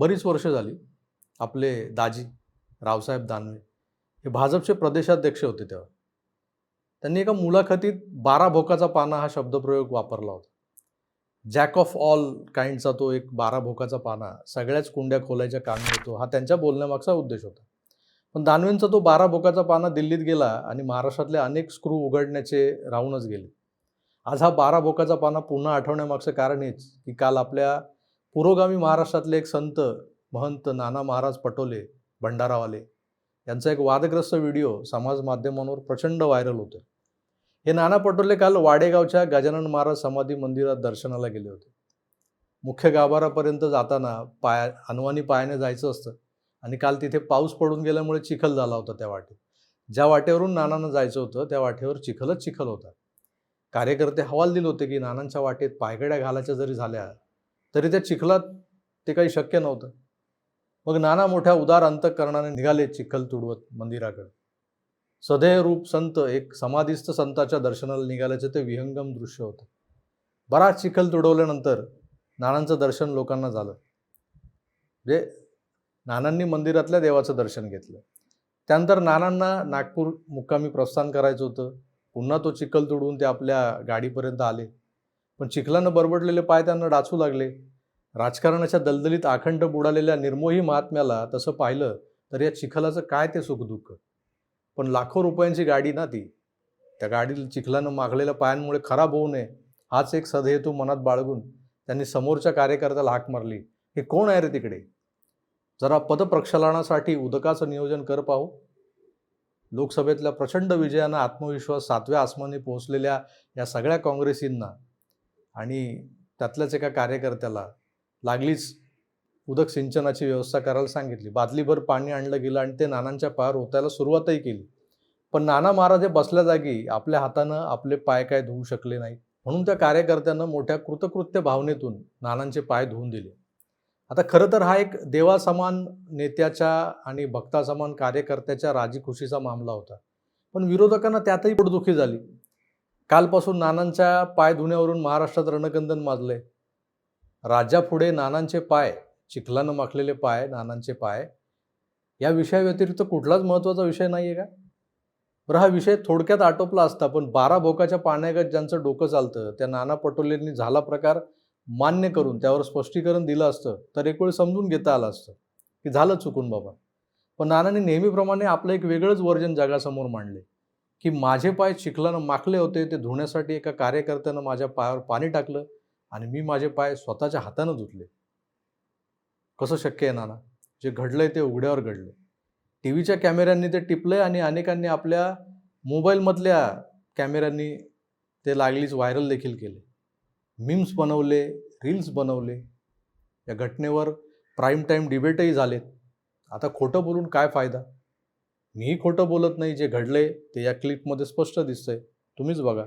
बरीच वर्ष झाली आपले दाजी रावसाहेब दानवे हे भाजपचे प्रदेशाध्यक्ष होते तेव्हा. त्यांनी एका मुलाखतीत बारा भोकाचा पाना हा शब्दप्रयोग वापरला होता. जॅक ऑफ ऑल काइंडचा तो एक बारा भोकाचा पाना सगळ्याच कुंड्या खोलायच्या कामी येतो हा त्यांच्या बोलण्यामागचा उद्देश होता. पण दानवेंचा तो बारा भोकाचा पाना दिल्लीत गेला आणि महाराष्ट्रातले अनेक स्क्रू उघडण्याचे राहूनच गेले. आज हा बारा भोकाचा पाना पुन्हा आठवण्यामागचं कारण हेच की काल आपल्या पुरोगामी महाराष्ट्रातले एक संत महंत नाना महाराज पटोले भंडारावाले यांचा एक वादग्रस्त व्हिडिओ समाज माध्यमांवर प्रचंड व्हायरल होतो हे नाना पटोले काल वाडेगावच्या गजानन महाराज समाधी मंदिरात दर्शनाला गेले होते. मुख्य गाभारापर्यंत जाताना पाया अनवाणी पायाने जायचं असतं आणि काल तिथे पाऊस पडून गेल्यामुळे चिखल झाला होता त्या वाटेत. ज्या वाटेवरून नानांना जायचं होतं त्या वाटेवर चिखलच चिखल होता. कार्यकर्ते हवाल दिले होते की नानांच्या वाटेत पायगड्या घालायच्या जरी झाल्या तरी त्या चिखलात ते काही शक्य नव्हतं. मग नाना मोठ्या उदार अंतकरणाने निघाले चिखल तुडवत मंदिराकडे. सदैव रूप संत एक समाधिस्थ संताच्या दर्शनाला निघाल्याचे ते विहंगम दृश्य होतं. बराच चिखल तुडवल्यानंतर नानांचं दर्शन लोकांना झालं. म्हणजे नानांनी मंदिरातल्या देवाचं दर्शन घेतलं. त्यानंतर नानांना नागपूर मुक्कामी प्रस्थान करायचं होतं. पुन्हा तो चिखल तुडवून ते आपल्या गाडीपर्यंत आले. पण चिखलानं बरबडलेले पाय त्यांना डाचू लागले. राजकारणाच्या दलदलीत आखंड बुडालेल्या निर्मोही महात्म्याला तसं पाहिलं तर या चिखलाचं काय ते सुखदुःख? पण लाखो रुपयांची गाडी ना ती. त्या गाडीला चिखलानं मागलेल्या पायांमुळे खराब होऊ नये हाच एक सदहेतू मनात बाळगून त्यांनी समोरच्या कार्यकर्त्याला हाक मारली. हे कोण आहे रे तिकडे? जरा पदप्रक्षालनासाठी उदकाचं नियोजन कर पाहू. लोकसभेतल्या प्रचंड विजयानं आत्मविश्वास सातव्या आसमानी पोहोचलेल्या या सगळ्या काँग्रेसींना आणि त्यातल्याच एका कार्यकर्त्याला लागलीच उदक सिंचनाची व्यवस्था करायला सांगितली. बादलीभर पाणी आणलं गेलं आणि ते नानांच्या पायावर ओतायला सुरुवातही केली. पण नाना महाराज हे बसल्या जागी आपल्या हातानं आपले पाय काय धुवू शकले नाही म्हणून त्या कार्यकर्त्यानं मोठ्या कृतकृत्य भावनेतून नानांचे पाय धुवून दिले. आता खरं तर हा एक देवासमान नेत्याच्या आणि भक्तासमान कार्यकर्त्याच्या राजीखुशीचा मामला होता. पण विरोधकांना त्यातही पोटदुखी झाली. कालपासून नानांच्या पाय धुण्यावरून महाराष्ट्रात रणकंदन माजले राज्यापुढे नानांचे पाय चिखलानं माखलेले पाय नानांचे पाय या विषयाव्यतिरिक्त कुठलाच महत्त्वाचा विषय नाही आहे का? बरं हा विषय थोडक्यात आटोपला असता पण बारा भोकाच्या पाण्यागत ज्यांचं डोकं चालतं त्या नाना पटोलेंनी झाला प्रकार मान्य करून त्यावर स्पष्टीकरण दिलं असतं तर एक वेळ समजून घेता आलं असतं की झालं चुकून बाबा. पण नानांनी नेहमीप्रमाणे आपलं एक वेगळंच वर्जन जगासमोर मांडले. की माझे पाय चिखलानं माखले होते ते धुण्यासाठी एका कार्यकर्त्यानं माझ्या पायावर पाणी टाकलं आणि मी माझे पाय स्वतःच्या हातानं धुतले. कसं शक्य आहे नाना? जे घडलंय ते उघड्यावर घडलं टी व्हीच्या कॅमेऱ्यांनी ते टिपलंय आणि अनेकांनी आपल्या मोबाईलमधल्या कॅमेऱ्यांनी ते लागलीच व्हायरल देखील केले. मीम्स बनवले रील्स बनवले. या घटनेवर प्राईम टाईम डिबेटही झालेत. आता खोटं बोलून काय फायदा? मीही खोटं बोलत नाही जे घडलंय ते या क्लिपमध्ये स्पष्ट दिसतंय. तुम्हीच बघा.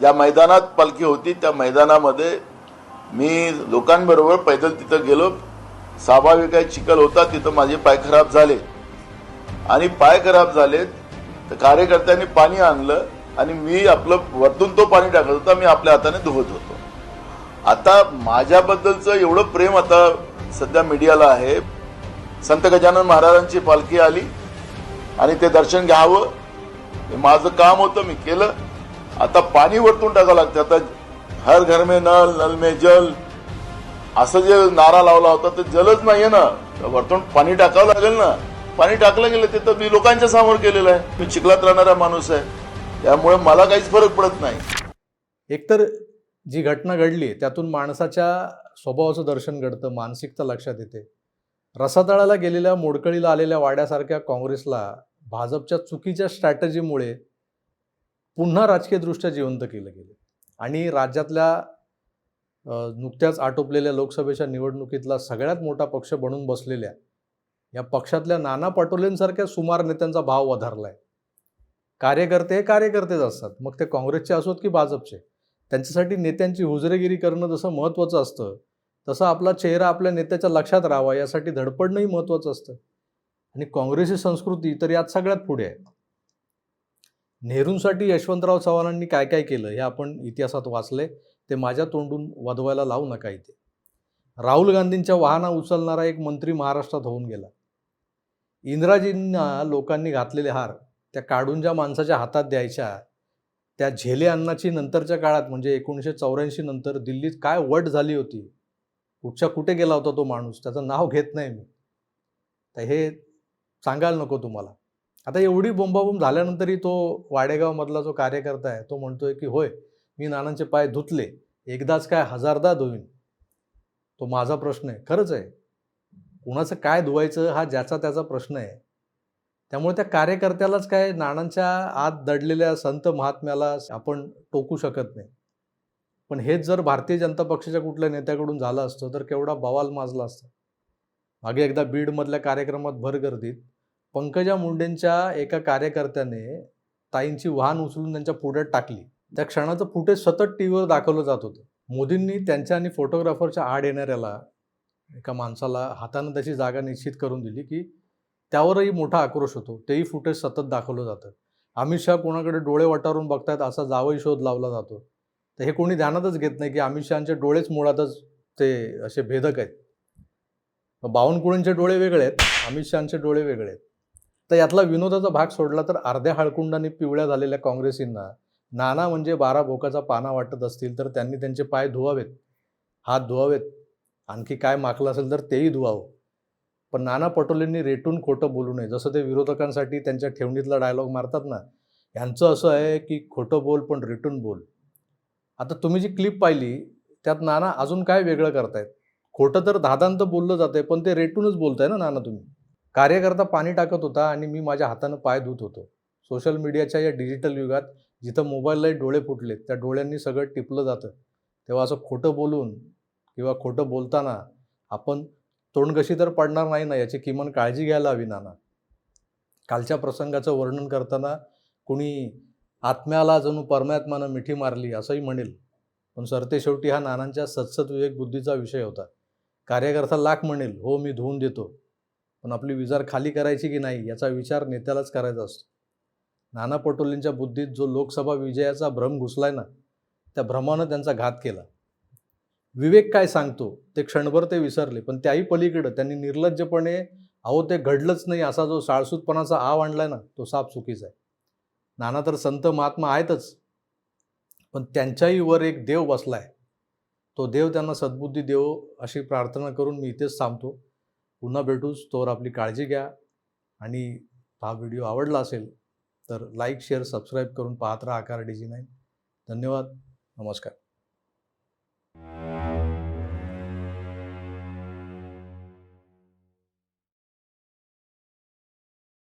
ज्या मैदानात पालखी होती त्या मैदानामध्ये मी लोकांबरोबर पैदल तिथं गेलो. स्वाभाविक आहे चिखल होता तिथं माझे पाय खराब झाले. आणि पाय खराब झालेत तर कार्यकर्त्यांनी पाणी आणलं आणि मी आपलं वरतून तो पाणी टाकत होता मी आपल्या हाताने धुवत होतो. आता माझ्याबद्दलचं एवढं प्रेम आता सध्या मीडियाला आहे. संत गजानन महाराजांची पालखी आली. आणि ते दर्शन घ्यावं. माझं काम होतं मी केलं. आता पाणी वरतून टाकावं लागतं. आता हर घर में नल नल में जल. असं जे नारा लावला होता ते जलच नाहीये ना. वरतून पाणी टाकावं लागेल ना. पाणी टाकलं गेलं ते तर मी लोकांच्या समोर केलेलं आहे. मी चिखलात राहणारा माणूस आहे. त्यामुळे मला काहीच फरक पडत नाही. एकतर जी घटना घडली त्यातून माणसाच्या स्वभावाचं दर्शन घडतं मानसिकता लक्षात येते. रसातळाला गेलेल्या मोडकळीला आलेल्या वाड्यासारख्या काँग्रेसला भाजपच्या चुकीच्या स्ट्रॅटजीमुळे पुन्हा राजकीयदृष्ट्या जिवंत केलं गेलं. आणि राज्यातल्या नुकत्याच आटोपलेल्या लोकसभेच्या निवडणुकीतला सगळ्यात मोठा पक्ष बनून बसलेल्या या पक्षातल्या नाना पटोलेंसारख्या सुमार नेत्यांचा भाव वधारलाय. कार्यकर्ते हे कार्यकर्तेच असतात. मग ते काँग्रेसचे असोत की भाजपचे? त्यांच्यासाठी नेत्यांची हुजरेगिरी करणं जसं महत्त्वाचं असतं तसं आपला चेहरा आपल्या नेत्याच्या लक्षात राहावा यासाठी धडपडणंही महत्त्वाचं असतं. आणि काँग्रेसी संस्कृती तर यात सगळ्यात पुढे आहे. नेहरूंसाठी यशवंतराव चव्हाणांनी काय काय केलं हे आपण इतिहासात वाचले ते माझ्या तोंडून वधवायला लावू नका इथे. राहुल गांधींच्या वाहना उचलणारा एक मंत्री महाराष्ट्रात होऊन गेला. इंदिराजींना लोकांनी घातलेले हार त्या काढून ज्या माणसाच्या हातात द्यायच्या त्या झेले अन्नाची नंतरच्या काळात म्हणजे एकोणीसशे चौऱ्याऐंशी नंतर दिल्लीत काय वट झाली होती? कुठच्या कुठे गेला होता तो माणूस? त्याचं नाव घेत नाही मी. तर हे सांगायला नको तुम्हाला. आता एवढी बोंबाबोंब झाल्यानंतरही तो वाडेगावमधला जो कार्यकर्ता आहे तो म्हणतोय की होय मी नानांचे पाय धुतले एकदाच काय हजारदा धुवीन तो माझा प्रश्न आहे. खरंच आहे. कुणाचं काय धुवायचं हा ज्याचा त्याचा प्रश्न आहे. त्यामुळे त्या कार्यकर्त्यालाच काय नाणांच्या आत दडलेल्या संत महात्म्याला आपण टोकू शकत नाही. पण हेच जर भारतीय जनता पक्षाच्या कुठल्या नेत्याकडून झालं असतं तर केवढा बवाल माजला असता. मागे एकदा बीडमधल्या कार्यक्रमात भर गर्दीत पंकजा मुंडेंच्या एका कार्यकर्त्याने ताईंची वाहन उचलून त्यांच्या पुढ्यात टाकली. त्या क्षणाचं फुटेज सतत टी व्हीवर दाखवलं जात होतं. मोदींनी त्यांच्या आणि फोटोग्राफरच्या आड येणाऱ्याला एका माणसाला हातानं त्याची जागा निश्चित करून दिली की त्यावरही मोठा आक्रोश होतो. तेही फुटेज सतत दाखवलं जातं. अमित शहा कोणाकडे डोळे वटारून बघतायत असा जावई शोध लावला जातो. तर हे कोणी ध्यानातच घेत नाही की अमित शहाचे डोळेच मुळातच ते असे भेदक आहेत. बावनकुळेंचे डोळे वेगळे आहेत अमित शहाचे डोळे वेगळे आहेत. तर यातला विनोदाचा भाग सोडला तर अर्ध्या हळकुंडाने पिवळ्या झालेल्या काँग्रेसींना. नाना म्हणजे बारा भोकाचा पाना वाटत असतील तर त्यांनी त्यांचे पाय धुवावेत. हात धुवावेत. आणखी काय माकलं असेल तर तेही धुवावं. पण नाना पटोलेंनी रेटून खोटं बोलू नये. जसं ते विरोधकांसाठी त्यांच्या ठेवणीतला डायलॉग मारतात ना यांचं असं आहे की खोटं बोल पण रेटून बोल. आता तुम्ही जी क्लिप पाहिली त्यात नाना अजून काय वेगळं करतायत? खोटं तर दादांत बोललं जातंय पण ते रेटूनच बोलताय ना नाना तुम्ही? कार्यकर्ता पाणी टाकत होता आणि मी माझ्या हातानं पाय धुत होतो. सोशल मीडियाच्या या डिजिटल युगात जिथं मोबाईललाही डोळे फुटलेत त्या डोळ्यांनी सगळं टिपलं जातं. तेव्हा असं खोटं बोलून किंवा खोटं बोलताना आपण तोंडगशी तर पडणार नाही ना याची किमान काळजी घ्यायला हवी नाना. कालच्या प्रसंगाचं वर्णन करताना कुणी आत्म्याला जणू परमात्मानं मिठी मारली असंही म्हणेल. पण सरते शेवटी हा नानांच्या सत्सत विवेक बुद्धीचा विषय होता. कार्यकर्ता लाख म्हणेल हो मी धुवून देतो. पण आपली विजार खाली करायची की नाही याचा विचार नेत्यालाच करायचा असतो. नाना पटोलेंच्या बुद्धीत जो लोकसभा विजयाचा भ्रम घुसलाय ना त्या भ्रमानं त्यांचा घात केला. विवेक काय सांगतो? ते क्षणभर ते विसरले पण त्याही पलीकडं त्यांनी निर्लज्जपणे अहो ते घडलंच नाही असा जो साळसूतपणाचा आव आणलाय ना तो साप चुकीचा आहे. नाना तर संत महात्मा आहेतच पण त्यांच्याही वर एक देव बसलाय. तो देव त्यांना सद्बुद्धी देव अशी प्रार्थना करून मी इथेच थांबतो. पुन्हा भेटूच तोवर आपली काळजी घ्या. आणि हा व्हिडिओ आवडला असेल तर लाईक शेअर सबस्क्राईब करून पाहत राहा आकार डी जी नाईन. धन्यवाद. नमस्कार.